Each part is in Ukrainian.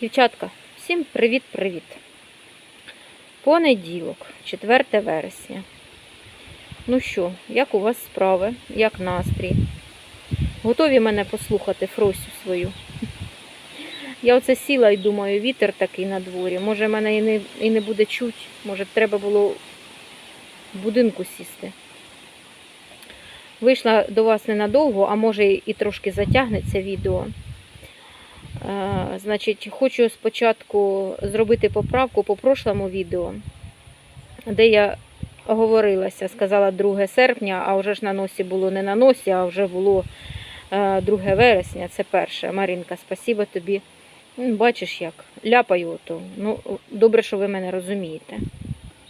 Дівчатка, всім привіт-привіт. Понеділок, 4 вересня. Ну що, як у вас справи? Як настрій? Готові мене послухати Фросю свою? Я оце сіла і думаю, вітер такий на дворі. Може, мене і не, і не буде чуть. Може, треба було в будинку сісти. Вийшла до вас ненадовго, а може і трошки затягнеться відео. Е, Значить, хочу спочатку зробити поправку по прошлому відео, де я оговорилася, сказала 2 серпня, а вже ж на носі було не на носі, а вже було е, 2 вересня, це перше. Марінка, спасибо тобі. Бачиш як, ляпаю ото. Ну, добре, що ви мене розумієте.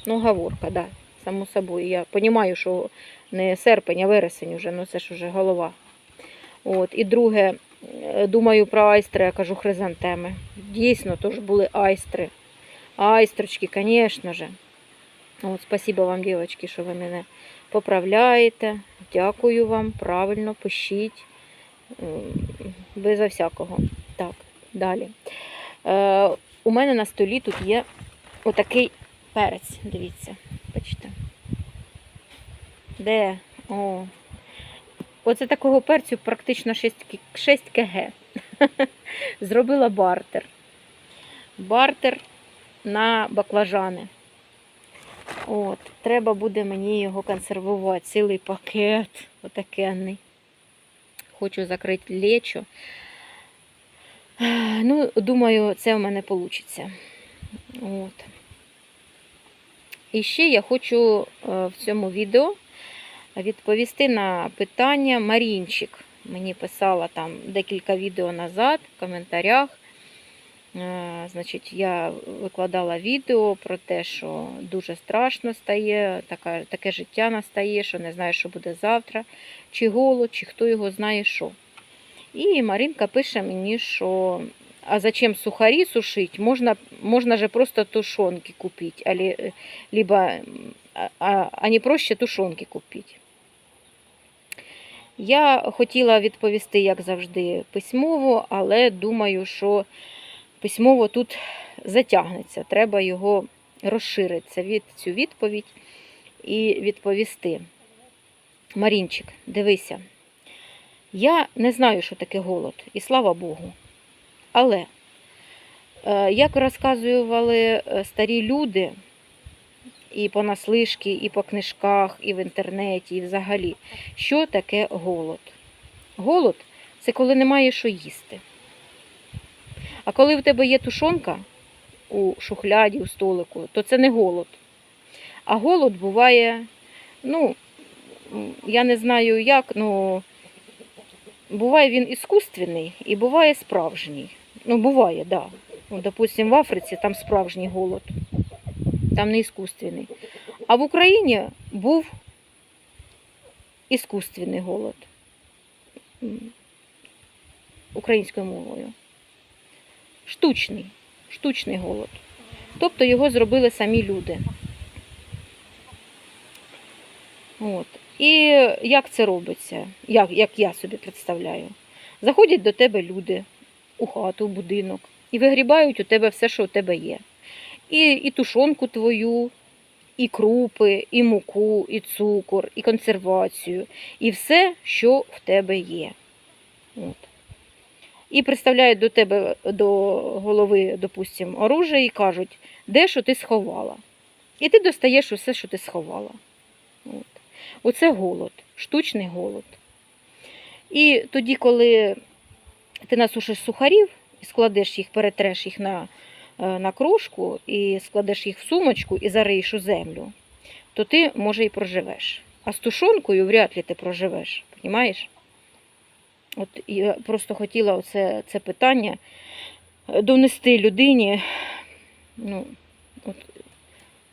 Ну, говорка, да, само собою. Я розумію, що не серпень, а вересень уже, ну це ж уже голова. От. І друге, е, думаю про айстри, я кажу хризантеми. Дійсно, теж були айстри. Айстрочки, звісно же. От, спасибо вам, дівчатки, що ви мене поправляєте. Дякую вам, правильно, пишіть. Безо всякого. Так, далі. Е, у мене на столі тут є отакий перець. Дивіться, бачите. Де? О. Оце такого перцю практично 6 6 кг. Зробила бартер. Бартер на баклажани. От, треба буде мені його консервувати. Цілий пакет отакенний. Хочу закрити лечо. Ну, думаю, це в мене вийде. От. І ще я хочу е, в цьому відео відповісти на питання Марінчик. Мені писала там декілька відео назад в коментарях. Е, Значить, я викладала відео про те, що дуже страшно стає, така, таке життя настає, що не знаю, що буде завтра, чи голод, чи хто його знає що. І Маринка пише мені, що а зачем сухарі сушить? Можна, можна же просто тушонки купити, а, а, а не проще тушонки купити. Я хотіла відповісти, як завжди, письмово, але думаю, що письмово тут затягнеться. Треба його розширити, від, цю відповідь і відповісти. Марінчик, дивися. Я не знаю, що таке голод, і слава Богу. Але, е, як розказували е, старі люди, і по наслишки, і по книжках, і в інтернеті, і взагалі, що таке голод? Голод це коли немає що їсти. А коли в тебе є тушонка у шухляді, у столику, то це не голод. А голод буває, ну, я не знаю як, ну. Буває він іскусственний і буває справжній. Ну, буває, так. Да. Ну, допустим, в Африці там справжній голод, там не іскусственний. А в Україні був іскусственний голод українською мовою. Штучний, штучний голод. Тобто його зробили самі люди. От. І як це робиться, як, як я собі представляю? Заходять до тебе люди у хату, в будинок і вигрібають у тебе все, що у тебе є. І, і тушонку твою, і крупи, і муку, і цукор, і консервацію, і все, що в тебе є. От. І представляють до тебе до голови, допустимо, оружие і кажуть, де що ти сховала. І ти достаєш усе, що ти сховала. От. Оце голод, штучний голод. І тоді, коли ти насушиш сухарів і складеш їх, перетреш їх на, на кружку, і складеш їх в сумочку і зариєш у землю, то ти, може, і проживеш. А з тушонкою вряд ли ти проживеш, розумієш? От я просто хотіла оце, це питання е, донести людині. Ну, от,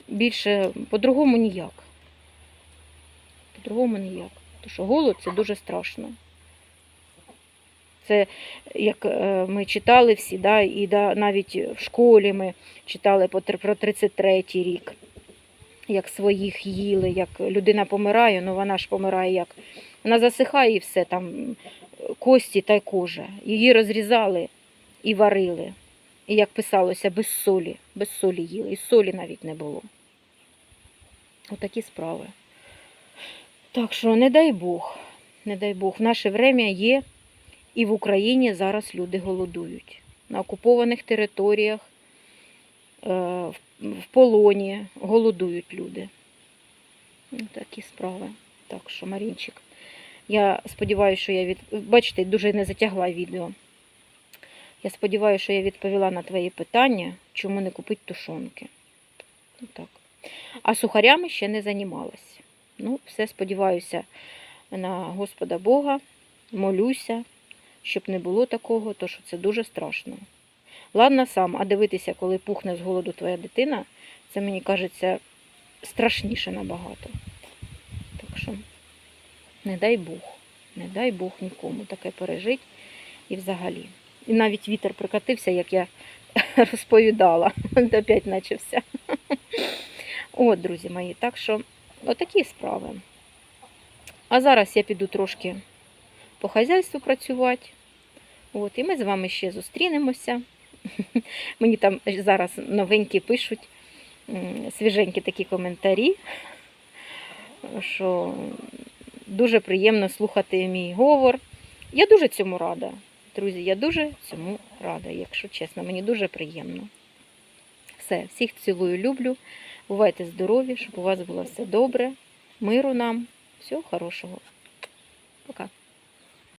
більше по-другому ніяк. По-другому ніяк. Тому що голод це дуже страшно. Це як е, ми читали всі, да, і навіть в школі ми читали про 33-й рік, як своїх їли, як людина помирає, ну вона ж помирає як. Вона засихає і все, там кості та й кожа. Її розрізали і варили. І як писалося, без солі, без солі їли. І солі навіть не було. Отакі справи. Так що, не дай Бог, не дай Бог, в наше время є, і в Україні зараз люди голодують. На окупованих територіях, е, в- полоні голодують люди. Ну, Такі справи. Так що, Марінчик, я сподіваюся, що я від. Бачите, дуже не затягла відео. Я сподіваюся, що я відповіла на твої питання, чому не купити тушонки. Ну, так. А сухарями ще не займалась. Ну, все сподіваюся на Господа Бога, молюся, щоб не було такого, то що це дуже страшно. Ладно сам, а дивитися, коли пухне з голоду твоя дитина, це мені кажеться страшніше набагато. Так що, не дай Бог, не дай Бог нікому таке пережить і взагалі. І навіть вітер прикатився, як я розповідала. Опять начався. От, друзі мої, так що отакі справи. А зараз я піду трошки по хазяйству працювати. От, і ми з вами ще зустрінемося. Мені там зараз новенькі пишуть свіженькі такі коментарі, що дуже приємно слухати мій говор. Я дуже цьому рада. Друзі, я дуже цьому рада, якщо чесно, мені дуже приємно. Все, всіх цілую, люблю. Бувайте здорові, щоб у вас було все добре, миру нам, всього хорошого. Пока.